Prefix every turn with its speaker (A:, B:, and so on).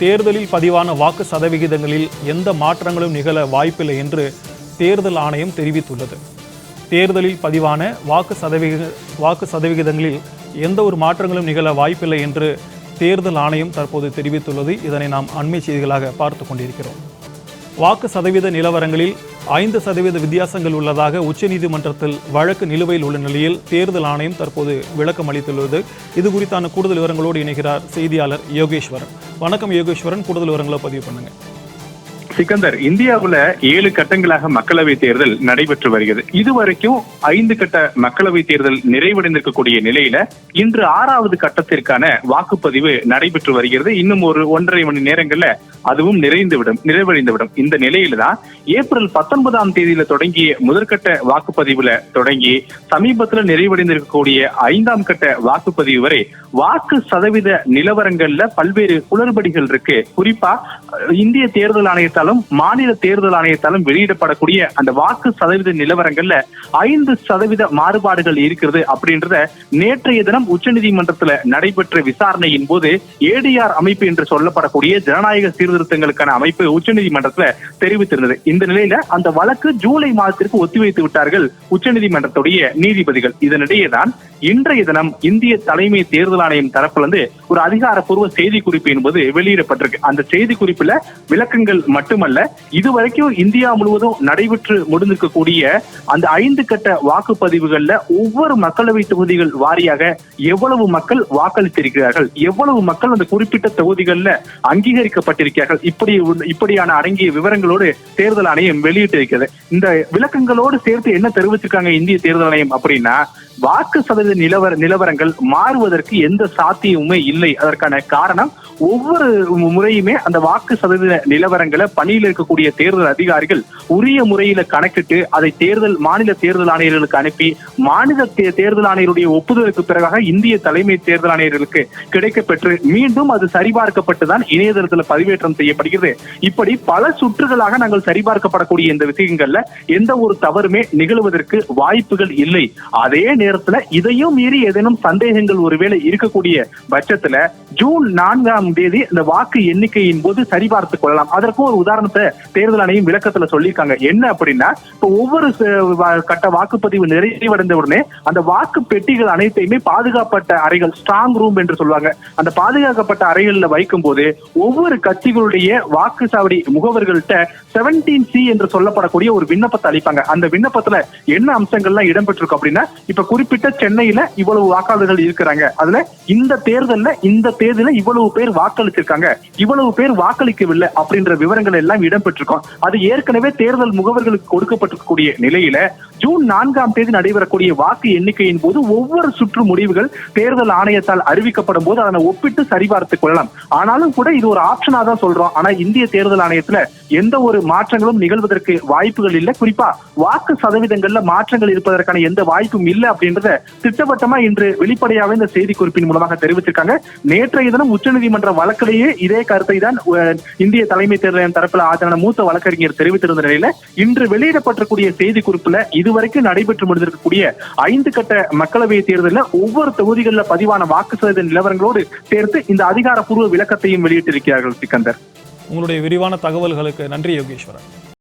A: தேர்தலில் பதிவான வாக்கு சதவிகிதங்களில் எந்த மாற்றங்களும் நிகழ வாய்ப்பில்லை என்று தேர்தல் ஆணையம் தெரிவித்துள்ளது. தேர்தலில் பதிவான வாக்கு சதவிகித வாக்கு சதவிகிதங்களில் எந்த ஒரு மாற்றங்களும் நிகழ வாய்ப்பில்லை என்று தேர்தல் ஆணையம் தற்போது தெரிவித்துள்ளது. இதனை நாம் அண்மை செய்திகளாக பார்த்து கொண்டிருக்கிறோம். வாக்கு சதவீத நிலவரங்களில் ஐந்து சதவீத வித்தியாசங்கள் உள்ளதாக உச்சநீதிமன்றத்தில் வழக்கு நிலுவையில் உள்ள நிலையில் தேர்தல் ஆணையம் தற்போது விளக்கம் அளித்துள்ளது. இது குறித்தான கூடுதல் விவரங்களோடு இணைகிறார் செய்தியாளர் யோகேஸ்வரன். வணக்கம் யோகேஸ்வரன். கூடுதல் விவரங்களை பதிவு பண்ணுங்க.
B: சிக்கந்தர் இந்தியாவுல ஏழு கட்டங்களாக மக்களவை தேர்தல் நடைபெற்று வருகிறது. இதுவரைக்கும் ஐந்து கட்ட மக்களவை தேர்தல் நிறைவடைந்திருக்கக்கூடிய நிலையில இன்று ஆறாவது கட்டத்திற்கான வாக்குப்பதிவு நடைபெற்று வருகிறது. இன்னும் ஒரு ஒன்றரை மணி நேரங்கள்ல அதுவும் நிறைந்துவிடும் நிறைவடைந்துவிடும். இந்த நிலையில தான் ஏப்ரல் பத்தொன்பதாம் தேதியில தொடங்கிய முதற்கட்ட வாக்குப்பதிவுல தொடங்கி சமீபத்துல நிறைவடைந்திருக்கக்கூடிய ஐந்தாம் கட்ட வாக்குப்பதிவு வரை வாக்கு சதவீத நிலவரங்கள்ல பல்வேறு குளறுபடிகள் இருக்கு. குறிப்பா இந்திய தேர்தல் ஆணையத்தாலும் மாநில தேர்தல் ஆணையத்தாலும் வெளியிடப்படக்கூடிய அந்த வாக்கு சதவீத நிலவரங்கள்ல ஐந்து சதவீத மாறுபாடுகள் இருக்கிறது அப்படின்றத நேற்றைய தினம் உச்சநீதிமன்றத்துல நடைபெற்ற விசாரணையின் போது ஏடிஆர் அமைப்பு என்று சொல்லப்படக்கூடிய ஜனநாயக சீர்திருத்தங்களுக்கான அமைப்பு உச்சநீதிமன்றத்துல தெரிவித்திருந்தது. இந்த நிலையில அந்த வழக்கு ஜூலை மாதத்திற்கு ஒத்திவைத்து விட்டார்கள் உச்சநீதிமன்றத்துடைய நீதிபதிகள். இதனிடையே தான் இன்றைய தினம் இந்திய தலைமை தேர்தல் ஆணையம் தரப்பிலிருந்து ஒரு அதிகாரப்பூர்வ செய்தி குறிப்பு என்பது வெளியிடப்பட்டிருக்கு. அந்த செய்தி குறிப்புல விளக்கங்கள் மட்டுமல்ல இதுவரைக்கும் இந்தியா முழுவதும் நடைபெற்று முடிந்திருக்கக்கூடிய அந்த ஐந்து கட்ட வாக்குப்பதிவுகள்ல ஒவ்வொரு மக்களவை தொகுதிகள் வாரியாக எவ்வளவு மக்கள் வாக்களித்திருக்கிறார்கள் எவ்வளவு மக்கள் அந்த குறிப்பிட்ட தொகுதிகள்ல அங்கீகரிக்கப்பட்டிருக்கிறார்கள் இப்படி இப்படியான அடங்கிய விவரங்களோடு தேர்தல் ஆணையம் வெளியிட்டிருக்கிறது. இந்த விளக்கங்களோடு சேர்த்து என்ன தெரிவிச்சிருக்காங்க இந்திய தேர்தல் ஆணையம் அப்படின்னா வாக்கு சதவீத நிலவர நிலவரங்கள் மாறுவதற்கு எந்த சாத்தியமுமே இல்லை. அதற்கான காரணம் ஒவ்வொரு முறையுமே அந்த வாக்கு சதவீத நிலவரங்களை பணியில் இருக்கக்கூடிய தேர்தல் அதிகாரிகள் உரிய முறையில கணக்கிட்டு அதை தேர்தல் மாநில தேர்தல் ஆணையர்களுக்கு அனுப்பி மாநில தே- தேர்தல் ஆணையருடைய ஒப்புதலுக்கு பிறகாக இந்திய தலைமை தேர்தல் ஆணையர்களுக்கு கிடைக்கப்பெற்று மீண்டும் அது சரிபார்க்கப்பட்டுதான் இணையதளத்துல பதிவேற்றம் செய்யப்படுகிறது. இப்படி பல சுற்றுகளாக நாங்கள் சரிபார்க்கப்படக்கூடிய இந்த விஷயங்கள்ல எந்த ஒரு தவறுமே நிகழ்வதற்கு வாய்ப்புகள் இல்லை. அதே நேரத்துல இதையும் மீறி ஏதேனும் சந்தேகங்கள் ஒருவேளை இருக்கக்கூடிய பட்சத்துல ஜூன் நான்காம் தேதி இந்த வாக்கு எண்ணிக்கையின் போது சரிபார்த்துக் கொள்ளலாம். அதற்கும் ஒரு உதாரணத்தை தேர்தல் ஆணையம் விளக்கத்துல சொல்லியிருக்காங்க. என்ன அப்படின்னா இப்போ ஒவ்வொரு கட்ட வாக்குப்பதிவு நிறைவடைந்த உடனே அந்த வாக்கு பெட்டிகள் அனைத்தையுமே பாதுகாப்பட்ட அறைகள் ஸ்ட்ராங் ரூம் என்று சொல்லுவாங்க. அந்த பாதுகாக்கப்பட்ட அறைகள்ல வைக்கும் போது ஒவ்வொரு கட்சிகளுடைய வாக்குச்சாவடி முகவர்கள்ட்ட செவன்டீன் சி என்று சொல்லப்படக்கூடிய ஒரு விண்ணப்பத்தை அளிப்பாங்க. அந்த விண்ணப்பத்துல என்ன அம்சங்கள்லாம் இடம்பெற்றிருக்கும் அப்படின்னா இப்ப குறிப்பிட்ட சென்னையில இவ்வளவு வாக்காளர்கள் இருக்கிறாங்க. அதுல இந்த தேர்தல்ல இந்த தேர்தல இவ்வளவு பேர் வாக்களிச்சிருக்காங்க. இவ்வளவு பேர் வாக்களிக்கவில்லை அப்படின்ற விவரங்கள் எல்லாம் இடம்பெற்றிருக்கும். அது ஏற்கனவே தேர்தல் முகவர்களுக்கு கொடுக்கப்பட்டிருக்கக்கூடிய நிலையில ஜூன் நான்காம் தேதி நடைபெறக்கூடிய வாக்கு எண்ணிக்கையின் போது ஒவ்வொரு சுற்று முடிவுகள் தேர்தல் ஆணையத்தால் அறிவிக்கப்படும் போது அதனை ஒப்பிட்டு சரிபார்த்துக் கொள்ளலாம். ஆனாலும் கூட இது ஒரு ஆப்ஷனா தான் சொல்றோம். ஆனா இந்திய தேர்தல் ஆணையத்துல எந்த ஒரு மாற்றங்களும் நிகழ்வதற்கு வாய்ப்புகள் இல்லை. குறிப்பா வாக்கு சதவீதங்கள்ல மாற்றங்கள் இருப்பதற்கான எந்த வாய்ப்பும் இல்லை அப்படின்றத திட்டவட்டமா இன்று வெளிப்படையாக இந்த செய்தி குறிப்பின் மூலமாக தெரிவித்திருக்காங்க. நேற்றைய தினம் உச்சநீதிமன்ற வழக்கிலேயே இதே கருத்தை தான் இந்திய தலைமை தேர்தல் தரப்பில் ஆஜரான மூத்த வழக்கறிஞர் தெரிவித்திருந்த நிலையில இன்று வெளியிடப்பட்டிருக்கூடிய செய்தி குறிப்புல இதுவரைக்கும் நடைபெற்று முடிந்திருக்கக்கூடிய ஐந்து கட்ட மக்களவை தேர்தலில் ஒவ்வொரு தொகுதிகளில் பதிவான வாக்கு சதவீத நிலவரங்களோடு சேர்த்து இந்த அதிகாரப்பூர்வ விளக்கத்தையும் வெளியிட்டிருக்கிறார்கள் சிக்கந்தர்.
A: உங்களுடைய விரிவான தகவல்களுக்கு நன்றி யோகேஸ்வரன்.